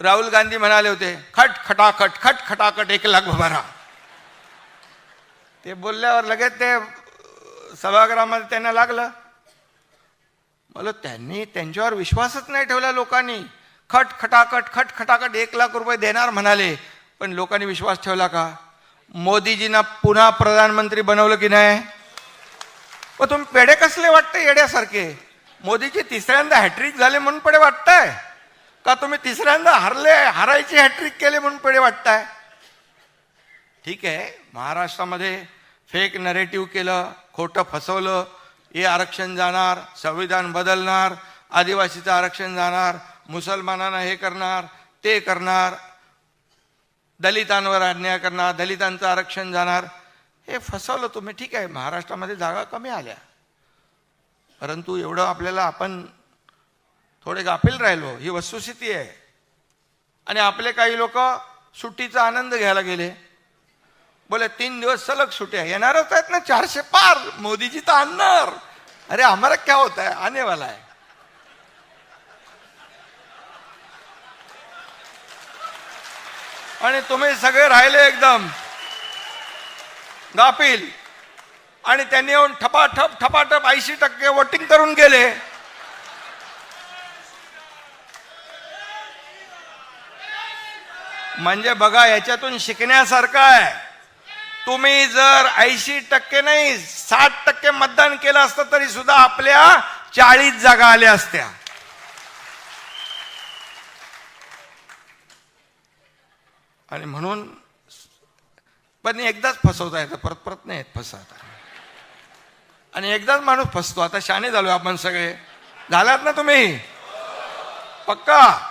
राहुल गांधी म्हणाले होते खट खटाखट खट खटाखट एक लाख भरा. ते बोलल्यावर लगेच ते सभागृहामध्ये त्यांना लागलं. मला त्यांनी त्यांच्यावर विश्वासच नाही ठेवला लोकांनी. खट खटाखट खट खटाखट एक लाख रुपये देणार म्हणाले. पण लोकांनी विश्वास ठेवला का? मोदीजींना पुन्हा प्रधानमंत्री बनवलं की नाही? व तुम्ही पेढे कसले वाटते येड्यासारखे? मोदीची तिसऱ्यांदा हॅट्रिक झाले म्हणून पेढे वाटताय. का तुम्ही तिसऱ्यांदा हरले हरायची हॅट्रिक केले म्हणून पेढे वाटताय? ठीक आहे महाराष्ट्रामध्ये फेक नरेटिव्ह केलं खोटं फसवलं हे आरक्षण जाणार संविधान बदलणार आदिवासीचं आरक्षण जाणार मुसलमानांना हे करणार ते करणार दलितांवर अन्याय करणार दलितांचं आरक्षण जाणार हे फसवलं तुम्ही. ठीक आहे महाराष्ट्रामध्ये जागा कमी आल्या. परंतु एवढं आपल्याला आपण थोडे गाफील राहिलो. ही वस्तुस्थिती आहे. आणि आपले काही लोक सुट्टीचा आनंद घ्यायला गेले. बोले तीन दिवस सलग सुट्या येणारच आहेत ना चारशे पार. मोदीजी तर आणणार. अरे हमारा क्या होत आहे आने वाला आणि तुम्ही सगळे राहिले एकदम. गाफील. आणि त्यांनी येऊन ठपाठप ठपाठप ऐंशी टक्के वोटिंग करून गेले. म्हणजे बघा याच्यातून शिकण्यासारखं आहे. तुम्ही जर ऐंशी टक्के नाही साठ टक्के मतदान केलं असतं तरी सुद्धा आपल्या चाळीस जागा आल्या असत्या. आणि म्हणून पण एकदाच फसवता येतं परत परत नाही येत फसवता. आणि एकदाच माणूस फसतो. आता शाने झालो आपण सगळे. झालात ना तुम्ही? पक्का?